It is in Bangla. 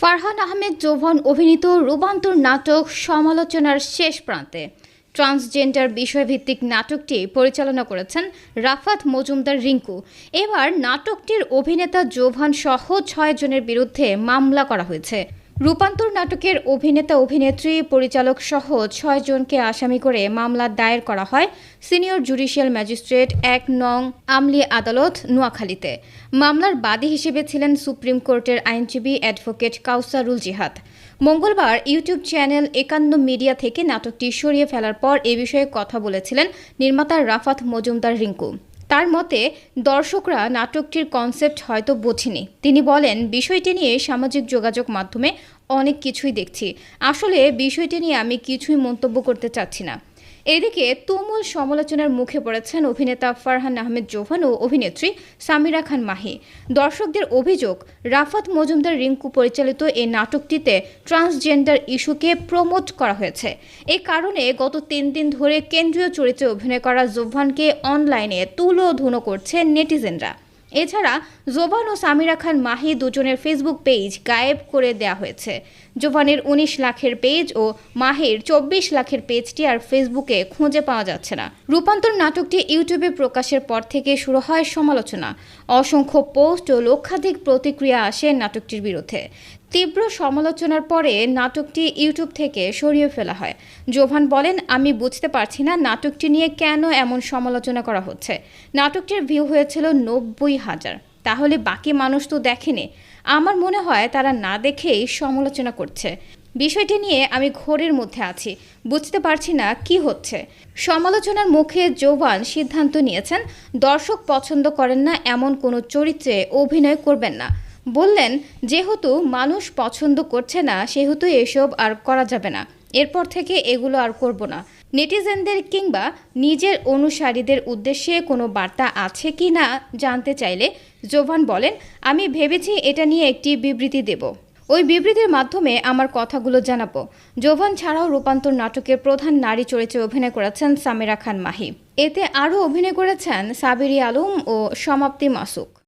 ফারহান আহমেদ জোভন অভিনীত রূপান্তর নাটক সমালোচনার শেষ প্রান্তে। ট্রান্সজেন্ডার বিষয়ভিত্তিক নাটকটি পরিচালনা করেছেন রাফাত মজুমদার রিঙ্কু। এবার নাটকটির অভিনেতা জোভান সহ ছয় জনের বিরুদ্ধে মামলা করা হয়েছে। রূপান্তর নাটকের অভিনেতা অভিনেত্রী পরিচালক সহ ছয় জনকে আসামি করে মামলা দায়ের করা হয় সিনিয়র জুডিশিয়াল ম্যাজিস্ট্রেট এক নং আমলি আদালত, নোয়াখালীতে। মামলার বাদী হিসেবে ছিলেন সুপ্রিম কোর্টের আইনজীবী অ্যাডভোকেট কাউসারুল জিহাদ। মঙ্গলবার ইউটিউব চ্যানেল একান্ন মিডিয়া থেকে নাটকটি সরিয়ে ফেলার পর এ বিষয়ে কথা বলেছিলেন নির্মাতা রাফাত মজুমদার রিঙ্কু। তার মতে, দর্শকরা নাটকটির কনসেপ্ট হয়তো বোঝেনি। তিনি বলেন, বিষয়টি নিয়ে সামাজিক যোগাযোগ মাধ্যমে অনেক কিছুই দেখছি। আসলে বিষয়টি নিয়ে আমি কিছুই মন্তব্য করতে চাচ্ছি না। এদিকে তুমুল সমালোচনার মুখে পড়েছেন অভিনেতা ফারহান আহমেদ জোভান ও অভিনেত্রী সামিরা খান মাহি। দর্শকদের অভিযোগ, রাফাত মজুমদার রিঙ্কু পরিচালিত এই নাটকটিতে ট্রান্সজেন্ডার ইস্যুকে প্রমোট করা হয়েছে। এ কারণে গত তিন দিন ধরে কেন্দ্রীয় চরিত্রে অভিনয় করা জোভানকে অনলাইনে তুলো ধুনো করছে নেটিজেনরা। এছাড়া জোবান ও সামিরা খান মাহি দুজনের ফেসবুক পেজ গায়েব করে দেয়া হয়েছে। জোবানের উনিশ লাখের পেজ ও মাহির চব্বিশ লাখের পেজটি আর ফেসবুকে খুঁজে পাওয়া যাচ্ছে না। রূপান্তর নাটকটি ইউটিউবে প্রকাশের পর থেকে শুরু হয় সমালোচনা। অসংখ্য পোস্ট ও লক্ষাধিক প্রতিক্রিয়া আসে নাটকটির বিরুদ্ধে। তীব্র সমালোচনার পরে নাটকটি ইউটিউব থেকে সরিয়ে ফেলা হয়। জোভান বলেন, আমি বুঝতে পারছি না নাটকটি নিয়ে কেন এমন সমালোচনা করা হচ্ছে। নাটকটির ভিউ হয়েছিল নব্বই হাজার। তাহলে বাকি মানুষ তো দেখেনি। আমার মনে হয় তারা না দেখেই সমালোচনা করছে। বিষয়টি নিয়ে আমি ঘোরের মধ্যে আছি। বুঝতে পারছি না কি হচ্ছে। সমালোচনার মুখে জোভান সিদ্ধান্ত নিয়েছেন, দর্শক পছন্দ করেন না এমন কোনো চরিত্রে অভিনয় করবেন না। বললেন, যেহেতু মানুষ পছন্দ করছে না, সেহেতু এসব আর করা যাবে না। এরপর থেকে এগুলো আর করব না। নেটিজেনদের কিংবা নিজের অনুসারীদের উদ্দেশ্যে কোনো বার্তা আছে কি না জানতে চাইলে জোভান বলেন, আমি ভেবেছি এটা নিয়ে একটি বিবৃতি দেব। ওই বিবৃতির মাধ্যমে আমার কথাগুলো জানাব। জোভান ছাড়াও রূপান্তর নাটকের প্রধান নারী চরিত্রে অভিনয় করেছেন সামিরা খান মাহি। এতে আরও অভিনয় করেছেন সাবিরি আলম ও সমাপ্তি মাসুক।